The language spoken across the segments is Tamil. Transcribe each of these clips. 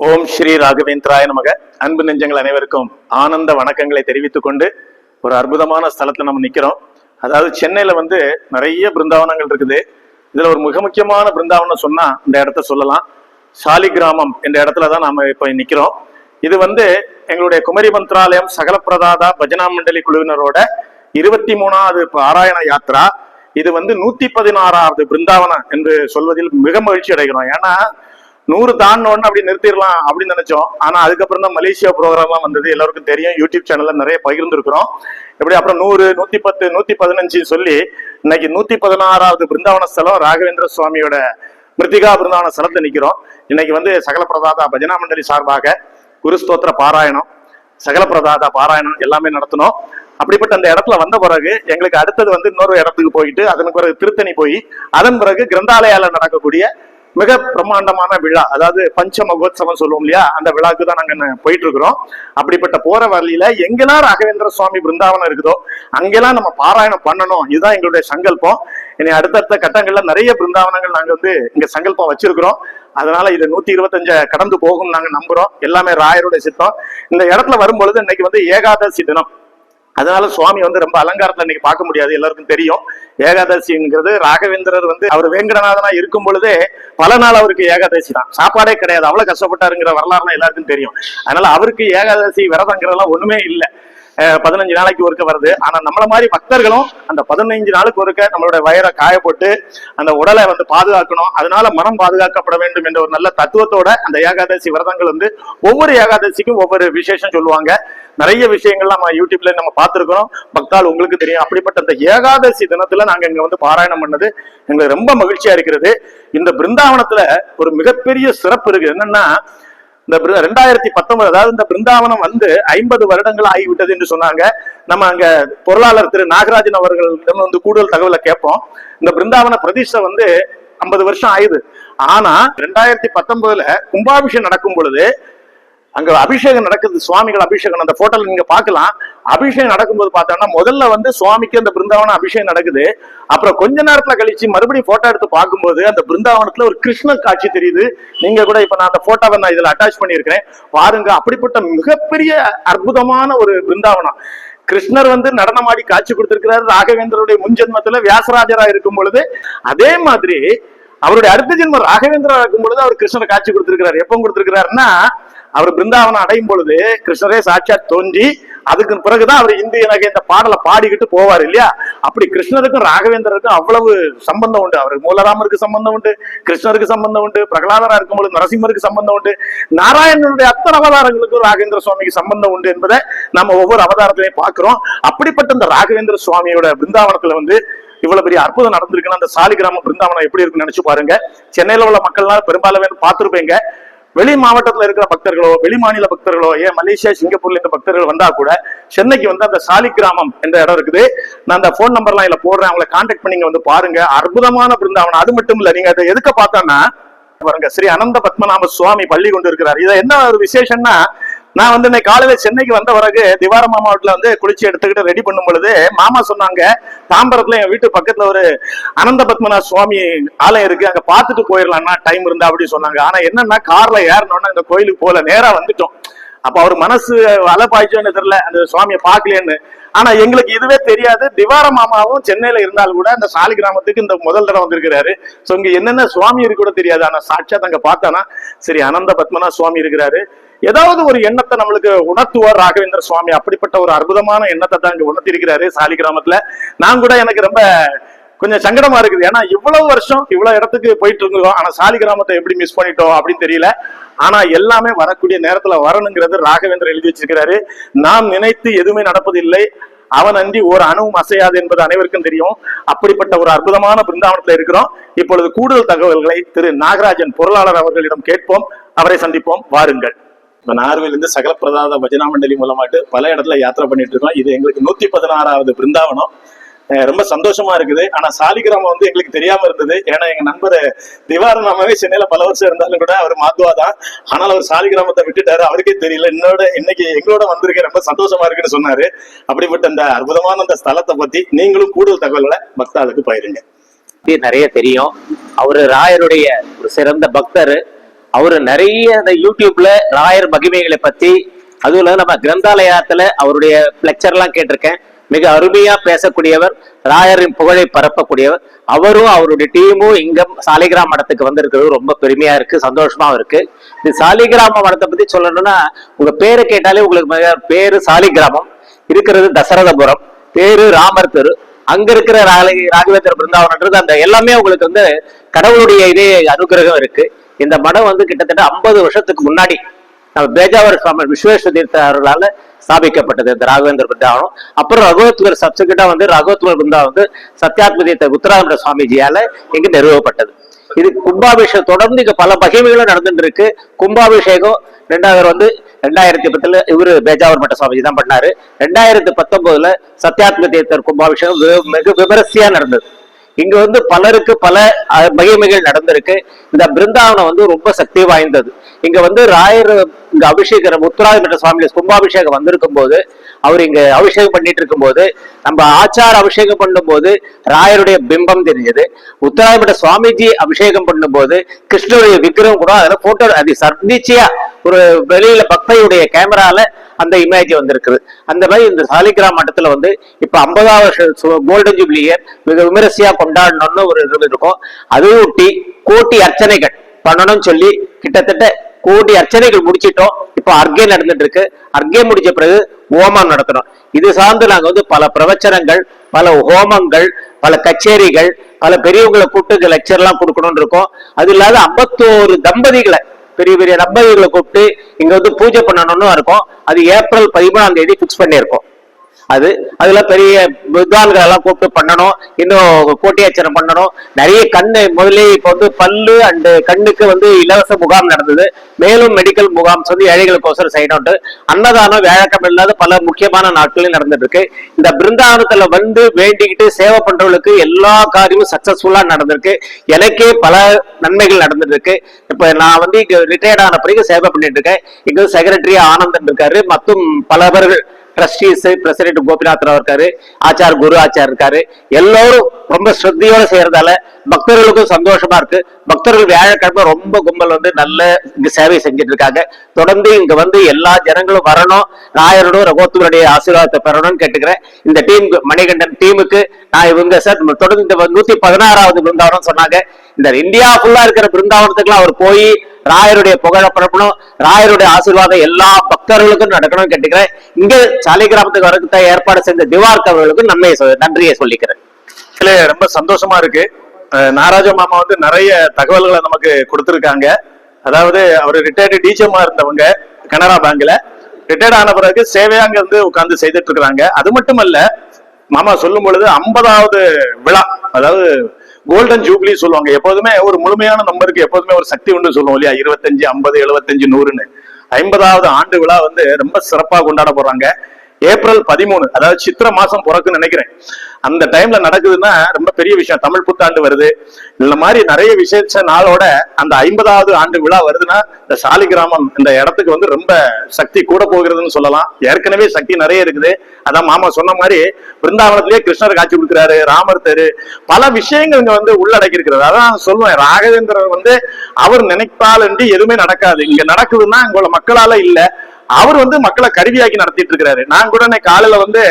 ஓம் ஸ்ரீ ராகவேந்திராய நமக. அன்பு நெஞ்சங்கள் அனைவருக்கும் ஆனந்த வணக்கங்களை தெரிவித்துக் கொண்டு ஒரு அற்புதமான ஸ்தலத்தில் நம்ம நிக்கிறோம். அதாவது சென்னையில வந்து நிறைய பிருந்தாவனங்கள் இருக்குது. இதுல ஒரு மிக முக்கியமான பிருந்தாவனம் சொன்னா இந்த இடத்த சொல்லலாம். சாலி கிராமம் என்ற இடத்துல தான் நாம இப்ப நிக்கிறோம். இது வந்து எங்களுடைய குமரி மந்த்ராலயம் சகல பிரதாதா பஜனா மண்டலி குழுவினரோட இருபத்தி மூணாவது பாராயண யாத்ரா இது வந்து நூத்தி பதினாறாவது பிருந்தாவனம் என்று சொல்வதில் மிக மகிழ்ச்சி அடைகிறோம். ஏன்னா நூறு தாண்டோன்னு அப்படி நிறுத்திடலாம் அப்படின்னு நினைச்சோம். ஆனா அதுக்கப்புறம் தான் மலேசியா ப்ரோக்ராம்லாம் வந்தது. எல்லாருக்கும் தெரியும். யூடியூப் சேனல்ல நிறைய பகிர்ந்துருக்கிறோம். எப்படி அப்புறம் நூறு நூத்தி பத்து நூத்தி பதினஞ்சு சொல்லி இன்னைக்கு நூத்தி பதினாறாவது பிருந்தாவன ஸ்தலம் ராகவேந்திர சுவாமியோட மிருத்திகா பிருந்தாவன ஸ்தலத்துல நிக்கிறோம். இன்னைக்கு வந்து சகல பிரதாதா பஜனா மண்டலி சார்பாக குருஸ்தோத்திர பாராயணம் சகல பிரதாதா பாராயணம் எல்லாமே நடத்தணும். அப்படிப்பட்ட அந்த இடத்துல வந்த பிறகு எங்களுக்கு அடுத்தது வந்து இன்னொரு இடத்துக்கு போயிட்டு அதன் பிறகு திருத்தணி போய் அதன் பிறகு கிரந்தாலயால நடக்கக்கூடிய மிக பிரம்மாண்டமான விழா அதாவது பஞ்ச மகோத்சவம் சொல்லுவோம் இல்லையா? அந்த விழாவுக்கு தான் நாங்க போயிட்டு இருக்கிறோம். அப்படிப்பட்ட போற வழியில எங்கெல்லாம் ராகவேந்திர சுவாமி பிருந்தாவனம் இருக்குதோ அங்கெல்லாம் நம்ம பாராயணம் பண்ணணும். இதுதான் எங்களுடைய சங்கல்பம். இனி அடுத்தடுத்த கட்டங்கள்ல நிறைய பிருந்தாவனங்கள் நாங்க வந்து இங்க சங்கல்பம் வச்சிருக்கிறோம். அதனால இது நூத்தி இருபத்தஞ்ச கடந்து போகும் நாங்க நம்புறோம். எல்லாமே ராயருடைய சித்தம். இந்த இடத்துல வரும்பொழுது இன்னைக்கு வந்து ஏகாதசி தினம். அதனால சுவாமி வந்து ரொம்ப அலங்காரத்தில் இன்னைக்கு பார்க்க முடியாது எல்லாருக்கும் தெரியும். ஏகாதசிங்கிறது ராகவேந்திரர் வந்து அவர் வேங்கடநாதனா இருக்கும் பொழுதே பல நாள் அவருக்கு ஏகாதசி தான். சாப்பாடே கிடையாது அவ்வளவு கஷ்டப்பட்டாருங்கிற வரலாறுலாம் எல்லாருக்கும் தெரியும். அதனால அவருக்கு ஏகாதசி விரதங்கிறதெல்லாம் ஒண்ணுமே இல்லை. பதினஞ்சு நாளைக்கு ஒருக்க வருது. ஆனா நம்மள மாதிரி பக்தர்களும் அந்த பதினைஞ்சு நாளுக்கு ஒருக்க நம்மளோட வயரை காயப்போட்டு அந்த உடலை வந்து பாதுகாக்கணும். அதனால மனம் பாதுகாக்கப்பட வேண்டும் என்ற ஒரு நல்ல தத்துவத்தோட அந்த ஏகாதசி விரதங்கள் வந்து ஒவ்வொரு ஏகாதசிக்கும் ஒவ்வொரு விசேஷம் சொல்லுவாங்க. நிறைய விஷயங்கள் நம்ம யூடியூப்ல நம்ம பார்த்துருக்கிறோம். பக்தால் உங்களுக்கு தெரியும். அப்படிப்பட்ட அந்த ஏகாதசி தினத்துல நாங்க இங்க வந்து பாராயணம் பண்ணது எங்களுக்கு ரொம்ப மகிழ்ச்சியா இருக்கிறது. இந்த பிருந்தாவனத்துல ஒரு மிகப்பெரிய சிறப்பு இருக்கு. என்னன்னா இந்த ரெண்டாயிரத்தி பத்தொன்பது அதாவது இந்த பிருந்தாவனம் வந்து ஐம்பது வருடங்கள் ஆகிவிட்டது என்று சொன்னாங்க. நம்ம அங்க பொருளாளர் திரு நாகராஜன் அவர்களிடம் வந்து கூடுதல் தகவலை கேட்போம். இந்த பிருந்தாவன பிரதிஷ்டை வந்து ஐம்பது வருஷம் ஆயுது. ஆனா ரெண்டாயிரத்தி பத்தொன்பதுல கும்பாபிஷேகம் நடக்கும் பொழுது அங்க அபிஷேகம் நடக்குது சுவாமிகள் அபிஷேகம் அந்த போட்டோல நீங்க பார்க்கலாம். அபிஷேகம் நடக்கும்போது பார்த்தோம்னா முதல்ல வந்து சுவாமிக்கு அந்த பிருந்தாவனம் அபிஷேகம் நடக்குது. அப்புறம் கொஞ்ச நேரத்துல கழிச்சு மறுபடியும் போட்டோ எடுத்து பார்க்கும்போது அந்த பிருந்தாவனத்துல ஒரு கிருஷ்ண காட்சி தெரியுது. நீங்க கூட இப்ப நான் அந்த போட்டோவை நான் இதுல அட்டாச் பண்ணியிருக்கிறேன். பாருங்க அப்படிப்பட்ட மிகப்பெரிய அற்புதமான ஒரு பிருந்தாவனம். கிருஷ்ணர் வந்து நடனமாடி காட்சி கொடுத்திருக்கிறாரு. ராகவேந்திரருடைய முன்ஜென்மத்துல வியாசராஜரா இருக்கும் பொழுது அதே மாதிரி அவருடைய அடுத்த ஜென்மம் ராகவேந்திரா இருக்கும் பொழுது அவர் கிருஷ்ணர் காட்சி கொடுத்திருக்கிறார். எப்போ கொடுத்திருக்கிறாருன்னா அவர் பிருந்தாவனம் அடையும் பொழுது கிருஷ்ணரே சாட்சாத் தோன்றி அதுக்கு பிறகுதான் அவர் இந்து எனக்கு இந்த பாடலை பாடிக்கிட்டு போவார் இல்லையா? அப்படி கிருஷ்ணருக்கும் ராகவேந்தருக்கும் அவ்வளவு சம்பந்தம் உண்டு. அவருக்கு மூலராமருக்கு சம்பந்தம் உண்டு கிருஷ்ணருக்கு சம்பந்தம் உண்டு பிரகலாதரா இருக்கும் பொழுது நரசிம்மருக்கு சம்பந்தம் உண்டு. நாராயணனுடைய அத்தனை அவதாரங்களுக்கும் ராகவேந்திர சுவாமிக்கு சம்பந்தம் உண்டு என்பதை நம்ம ஒவ்வொரு அவதாரத்திலையும் பார்க்கிறோம். அப்படிப்பட்ட இந்த ராகவேந்திர சுவாமியோட பிருந்தாவனத்துல வந்து இவ்வளவு பெரிய அற்புதம் நடந்திருக்குன்னா அந்த சாலிகிராம பிருந்தாவனம் எப்படி இருக்குன்னு நினைச்சு பாருங்க. சென்னையில உள்ள மக்கள்லாம் பெரும்பாலும் பார்த்திருப்பீங்க. வெளி மாவட்டத்துல இருக்கிற பக்தர்களோ வெளி மாநில பக்தர்களோ ஏன் மலேசியா சிங்கப்பூர்ல இருந்து பக்தர்கள் வந்தா கூட சென்னைக்கு வந்து அந்த சாலி கிராமம் என்ற இடம் இருக்குது. நான் அந்த போன் நம்பர்லாம் இல்ல போடுறேன். அவங்களை கான்டாக்ட் பண்ணி வந்து பாருங்க. அற்புதமான பிருந்தாவனம். அது மட்டும் இல்ல நீங்க அதை எதுக்க பார்த்தோம்னா பாருங்க ஸ்ரீ அனந்த பத்மநாப சுவாமி பள்ளி கொண்டு இருக்கிறார். இதை என்ன ஒரு விசேஷம்னா நான் வந்து இன்னைக்கு காலையில சென்னைக்கு வந்த பிறகு திவார மாமாவட்டில் வந்து குளிச்சு எடுத்துக்கிட்டு ரெடி பண்ணும் பொழுது மாமா சொன்னாங்க தாம்பரத்துல என் வீட்டு பக்கத்துல ஒரு அனந்த பத்மநாப சுவாமி ஆலயம் இருக்கு அங்க பார்த்துட்டு போயிடலாம்னா டைம் இருந்தா அப்படின்னு சொன்னாங்க. ஆனா என்னன்னா கார்ல ஏறணும்னா இந்த கோயிலுக்கு போல நேரா வந்துட்டோம். அப்ப அவர் மனசு அலப்பாய்ச்சோன்னு தெரியல. அந்த சுவாமியை பார்க்கலையேன்னு ஆனா எங்களுக்கு இதுவே தெரியாது. திவார மாமாவும் சென்னையில இருந்தாலும் கூட அந்த சாலி கிராமத்துக்கு இந்த முதல் தடவை வந்திருக்கிறாரு. சோ இங்க என்னென்ன சுவாமி இருக்கு கூட தெரியாது. ஆனா சாட்சாத் அங்க பார்த்தானா சரி அனந்த பத்மனா சுவாமி இருக்கிறாரு. ஏதாவது ஒரு எண்ணத்தை நம்மளுக்கு உணர்த்துவார் ராகவேந்திர சுவாமி. அப்படிப்பட்ட ஒரு அற்புதமான எண்ணத்தை தான் இங்க உணர்த்தி இருக்கிறாரு சாலி கிராமத்துல. நான் கூட எனக்கு ரொம்ப கொஞ்சம் சங்கடமா இருக்குது. ஏன்னா இவ்வளவு வருஷம் இவ்வளவு இடத்துக்கு போயிட்டு இருந்தோம் ஆனா சாலி கிராமத்தை எப்படி மிஸ் பண்ணிட்டோம் அப்படின்னு தெரியல. ஆனா எல்லாமே வரக்கூடிய நேரத்துல வரணுங்கிறது ராகவேந்தர் எழுதி வச்சிருக்கிறாரு. நாம் நினைத்து எதுவுமே நடப்பதில்லை. அவன் அன்றி ஒரு அணுவும் அசையாது என்பது அனைவருக்கும் தெரியும். அப்படிப்பட்ட ஒரு அற்புதமான பிருந்தாவனத்துல இருக்கிறோம். இப்பொழுது கூடுதல் தகவல்களை திரு நாகராஜன் பொருளாளர் அவர்களிடம் கேட்போம். அவரை சந்திப்போம். வாருங்கள். இப்ப நார்வேலிருந்து சகல பிரதாத பஜனா மண்டலி மூலமாட்டு பல இடத்துல யாத்திரை பண்ணிட்டு இருக்கோம். இது எங்களுக்கு நூத்தி பதினாறாவது பிருந்தாவனம். ரொம்ப சந்தோஷமா இருக்குது. ஆனா சாலிகிராமம் வந்து எங்களுக்கு தெரியாம இருந்தது. ஏன்னா எங்க நண்பர் திவாரநாமாவே சென்னையில பல வருஷம் இருந்தாலும் கூட அவர் மாத்துவா தான் ஆனால் அவர் சாலிகிராமத்தை விட்டுட்டாரு. அவருக்கே தெரியல என்னோட இன்னைக்கு எங்களோட வந்திருக்க ரொம்ப சந்தோஷமா இருக்குன்னு சொன்னாரு. அப்படிப்பட்ட அந்த அற்புதமான அந்த ஸ்தலத்தை பத்தி நீங்களும் கூடுதல் தகவல்களை பக்தாளுக்கு பயிருங்க நிறைய தெரியும். அவரு ராயருடைய ஒரு சிறந்த பக்தர். அவரு நிறைய இந்த யூடியூப்ல ராயர் மகிமைகளை பத்தி அதுவும் இல்லாம நம்ம கிரந்தாலயத்துல அவருடைய லெக்சர் எல்லாம் கேட்டிருக்கேன். மிக அருமையா பேசக்கூடியவர் ராயரின் புகழை பரப்பக்கூடியவர். அவரும் அவருடைய டீமும் இங்க சாலிகிராம மடத்துக்கு வந்திருக்கிறது. ரொம்ப பெருமையா இருக்கு சந்தோஷமாவும் இருக்கு. இந்த சாலிகிராம மடத்தை பத்தி சொல்லணும்னா உங்க பேரை கேட்டாலே உங்களுக்கு மிக பேரு சாலிகிராமம் இருக்கிறது தசரதபுரம் பேரு ராமர் தெரு. அங்க இருக்கிற ராக- ராகவேந்திர பிருந்தாவனன்றது அந்த எல்லாமே உங்களுக்கு வந்து கடவுளுடைய இதே அனுகிரகம் இருக்கு. இந்த மடம் வந்து கிட்டத்தட்ட ஐம்பது வருஷத்துக்கு முன்னாடி நம்ம பேஜாவர் சுவாமி விஸ்வேஸ்வர தீர்த்த அவர்களால ஸ்தாபிக்கப்பட்டது இந்த ராகவேந்திர பிருந்தாவனம். அப்புறம் ரகுவத்வர் சப்சிக்யூட்டா வந்து ரகுவத்வர் பிருந்தா வந்து சத்யாத்ம தீர்த்த உத்தராமர சுவாமிஜியால இங்கு நிறுவப்பட்டது. இது கும்பாபிஷேகம் தொடர்ந்து இங்க பல மகிமைகளும் நடந்துட்டு இருக்கு கும்பாபிஷேகம் ரெண்டாவது வந்து ரெண்டாயிரத்தி பத்துல இவரு பேஜாவர் மட்ட சுவாமிஜி தான் பண்ணாரு. ரெண்டாயிரத்தி பத்தொன்பதுல சத்யாத்ம தீர்த்தர் கும்பாபிஷேகம் மிக விமரிசையா நடந்தது. இங்க வந்து பலருக்கு பல மகிமைகள் நடந்திருக்கு. இந்த பிருந்தாவனம் வந்து ரொம்ப சக்தி வாய்ந்தது. இங்க வந்து ராயர் இங்க அபிஷேகம் உத்தராதிமன்ற சுவாமியில கும்பாபிஷேகம் வந்திருக்கும் போது அவர் இங்க அபிஷேகம் பண்ணிட்டு இருக்கும்போது நம்ம ஆச்சார அபிஷேகம் பண்ணும்போது ராயருடைய பிம்பம் தெரிஞ்சது. உத்தராதிமன்ற சுவாமிஜி அபிஷேகம் பண்ணும்போது கிருஷ்ணருடைய விக்கிரகம் கூட அதுல போட்டோ அது சர்திச்சியா ஒரு வெளியில பக்தையுடைய கேமரால அந்த இமேஜ் வந்திருக்குது. அந்த மாதிரி இந்த சாலிகிராம் மட்டத்தில் வந்து இப்போ ஐம்பதாவது கோல்டன் ஜூப்ளி இயர் மிக விமரிசையாக கொண்டாடணும்னு ஒரு இது இருக்கும். அதுவும் ஒட்டி கோட்டி அர்ச்சனைகள் பண்ணணும்னு சொல்லி கிட்டத்தட்ட கோடி அர்ச்சனைகள் முடிச்சிட்டோம். இப்போ அர்கே நடந்துட்டு இருக்கு. அர்க்கே முடிச்ச பிறகு ஹோமம் நடத்தணும். இது சார்ந்து நாங்கள் வந்து பல பிரவச்சனங்கள் பல ஹோமங்கள் பல கச்சேரிகள் பல பெரியவங்களை கூப்பிட்டு லெக்சர்லாம் கொடுக்கணும்னு இருக்கோம். அது இல்லாத ஐம்பத்தோரு தம்பதிகளை பெரிய பெரிய நம்பர்களை கூப்பிட்டு இங்க வந்து பூஜை பண்ணணும்னு இருக்கும். அது ஏப்ரல் பதிமூணாம் தேதி பிக்ஸ் பண்ணியிருக்கோம். அது அதுல பெரிய வித்வான்கள் எல்லாம் கூப்பிட்டு பண்ணணும் இன்னும் கோட்டியாச்சரம் பண்ணணும். நிறைய கண்ணு முதலே இப்ப வந்து பல்லு அண்டு கண்ணுக்கு வந்து இலவச முகாம் நடந்தது. மேலும் மெடிக்கல் முகாம்ஸ் வந்து ஏழைகளுக்கோசரம் செய்யணும் அன்னதானம் வேழக்கம் இல்லாத பல முக்கியமான நாட்களும் நடந்துட்டு இருக்கு இந்த பிருந்தாவனத்துல வந்து வேண்டிக்கிட்டு சேவை பண்றவங்களுக்கு எல்லா காரியமும் சக்சஸ்ஃபுல்லா நடந்திருக்கு. எனக்கே பல நன்மைகள் நடந்துட்டு இருக்கு இப்ப நான் வந்து இங்க ரிட்டையர்ட் ஆன பிறகு சேவை பண்ணிட்டு இருக்கேன் இங்க செக்ரட்டரி ஆனந்தன் இருக்காரு. மற்றும் பலவர்கள் ட்ரஸ்டீஸ் பிரசிடென்ட் கோபிநாத்ராவ் இருக்காரு ஆச்சார் குரு ஆச்சார் இருக்காரு. எல்லாரும் ரொம்ப ஸ்ரத்தையோட செய்யறதால பக்தர்களுக்கும் சந்தோஷமா இருக்கு. பக்தர்கள் வியாழக்கிழமை ரொம்ப கும்பல் வந்து நல்ல இங்க சேவை செஞ்சுட்டு இருக்காங்க. தொடர்ந்து இங்க வந்து எல்லா ஜனங்களும் வரணும். நாயரோட ரகோத்துவருடைய ஆசீர்வாதத்தை பெறணும்னு கேட்டுக்கிறேன். இந்த டீம் மணிகண்டன் டீமுக்கு நான் இவங்க சார் தொடர்ந்து இந்த நூத்தி பதினாறாவது பிருந்தாவனம் சொன்னாங்க. இந்த இந்தியா ஃபுல்லா இருக்கிற பிருந்தாவனத்துக்குலாம் அவர் போய் ராயருடைய புகழ பரப்பணும் ராயருடைய ஆசீர்வாதம் எல்லா பக்தர்களுக்கும் நடக்கணும்னு கேட்டுக்கிறேன். இங்க சாலை கிராமத்துக்கு வரக்கு ஏற்பாடு செஞ்ச திவார்கவர்களுக்கும் அவர்களுக்கும் நன்றியை சொல்லிக்கிறேன். இதுல ரொம்ப சந்தோஷமா இருக்கு. நாராஜ மாமா வந்து நிறைய தகவல்களை நமக்கு கொடுத்துருக்காங்க. அதாவது அவர் ரிட்டையர்டு டீச்சமா இருந்தவங்க கனரா பேங்க்ல ரிட்டையர்ட் ஆன பிறகு சேவையாங்க வந்து உட்கார்ந்து செய்துட்டு இருக்கிறாங்க. அது மட்டுமல்ல மாமா சொல்லும் பொழுது ஐம்பதாவது விழா அதாவது கோல்டன் ஜூப்ளி சொல்லுவாங்க. எப்போதுமே ஒரு முழுமையான நம்பருக்கு எப்போதுமே ஒரு சக்தி உண்டு சொல்லுவோம் இல்லையா? இருபத்தஞ்சு ஐம்பது எழுபத்தஞ்சு நூறுன்னு. ஐம்பதாவது ஆண்டு விழா வந்து ரொம்ப சிறப்பா கொண்டாட போறாங்க. ஏப்ரல் பதிமூணு அதாவது சித்திர மாசம் பிறக்குன்னு நினைக்கிறேன். அந்த டைம்ல நடக்குதுன்னா ரொம்ப பெரிய விஷயம். தமிழ் புத்தாண்டு வருது. இந்த மாதிரி நிறைய விசேஷ நாளோட அந்த ஐம்பதாவது ஆண்டு விழா வருதுன்னா இந்த சாலிகிராமம் இந்த இடத்துக்கு வந்து ரொம்ப சக்தி கூட போகிறதுன்னு சொல்லலாம். ஏற்கனவே சக்தி நிறைய இருக்குது. அதான் மாமா சொன்ன மாதிரி பிருந்தாவனத்திலேயே கிருஷ்ணர் காட்சி கொடுக்குறாரு ராமர் தெரு. பல விஷயங்கள் இங்க வந்து உள்ளடக்கி இருக்கிறது அதான் சொல்லுவேன் ராகவேந்திரர் வந்து அவர் நினைத்தால் என்று எதுவுமே நடக்காது. இங்க நடக்குதுன்னா இங்க மக்களால இல்லை. அவர் வந்து மக்களை கருவியாக்கி நடத்திட்டு இருக்கிறாரு நான் கூட காலையில வந்து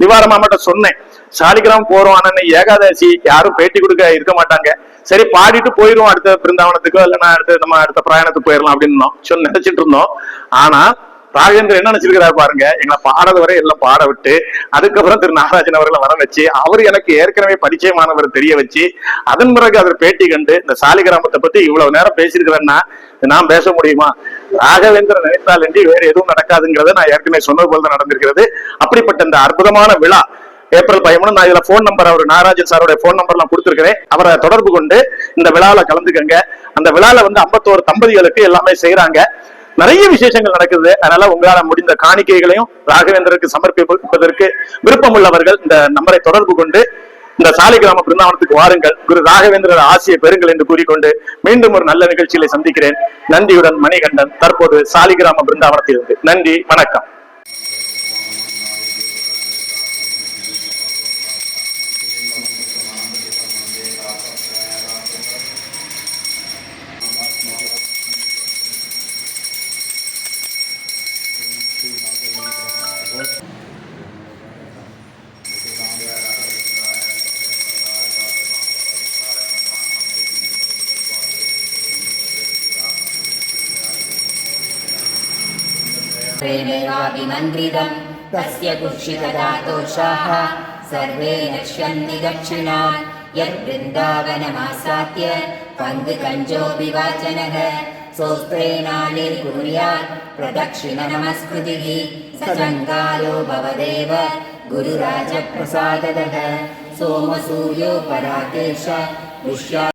திவார மாமாட்ட சொன்னேன். சாலிகிராம் போறோம் ஆனா ஏகாதசி யாரும் பேட்டி கொடுக்க இருக்க மாட்டாங்க. சரி பாடிட்டு போயிருவோம் அடுத்த பிருந்தாவனத்துக்கோ இல்லைன்னா அடுத்த நம்ம அடுத்த பிரயாணத்துக்கு போயிடலாம் அப்படின்னு சொன்ன நினைச்சிட்டு இருந்தோம். ஆனா ராகேந்திரன் என்ன நினைச்சிருக்கிறாரு பாருங்க எங்களை பாடது வரை எல்லாம் பாட விட்டு அதுக்கப்புறம் திரு நாகராஜன் அவர்களை வர வச்சு அவர் எனக்கு ஏற்கனவே பரிச்சயமானவர் தெரிய வச்சு அதன் பிறகு அவர் பேட்டி கண்டு இந்த சாலிகிராமத்தை பத்தி இவ்வளவு நேரம் பேசியிருக்கிறேன்னா நான் பேச முடியுமா? ராகவேந்திரன் நினைத்தால் இன்றி வேற எதுவும் நடக்காதுங்கிறத நான் ஏற்கனவே சொன்னது போல தான் நடந்திருக்கிறது. அப்படிப்பட்ட இந்த அற்புதமான விழா ஏப்ரல் பதிமூணு நான் இதுல போன் நம்பர் அவர் நாகராஜன் சாரோட போன் எல்லாம் கொடுத்துருக்கிறேன். அவரை தொடர்பு கொண்டு இந்த விழாவில் கலந்துக்கங்க. அந்த விழால வந்து ஐம்பத்தோரு தம்பதிகளுக்கு எல்லாமே செய்யறாங்க நிறைய விசேஷங்கள் நடக்குது. அதனால உங்களால முடிந்த காணிக்கைகளையும் ராகவேந்தருக்கு சமர்ப்பிப்பதற்கு விருப்பம் உள்ளவர்கள் இந்த நம்பரை தொடர்பு கொண்டு இந்த சாலை கிராம பிருந்தாவனத்துக்கு வாருங்கள். குரு ராகவேந்திரர் ஆசிய பெறுங்கள் என்று கூறிக்கொண்டு மீண்டும் ஒரு நல்ல நிகழ்ச்சியில சந்திக்கிறேன். நன்றியுடன் மணிகண்டன் தற்போது சாலிகிராம பிருந்தாவனத்திலிருந்து நன்றி வணக்கம். सर्वेणैवाभिमन्त्रितम् तस्य कुक्षितदातोषाः सर्वे नश्यन्ति क्षिणा यद्वृन्दावनमासाद्य कन्दुकञ्जो विवाचनः प्रदक्षिणनमस्कृतिः। स चङ्गालो भवदेव गुरुराजप्रसाददः। सोमसूयो पराकेश्या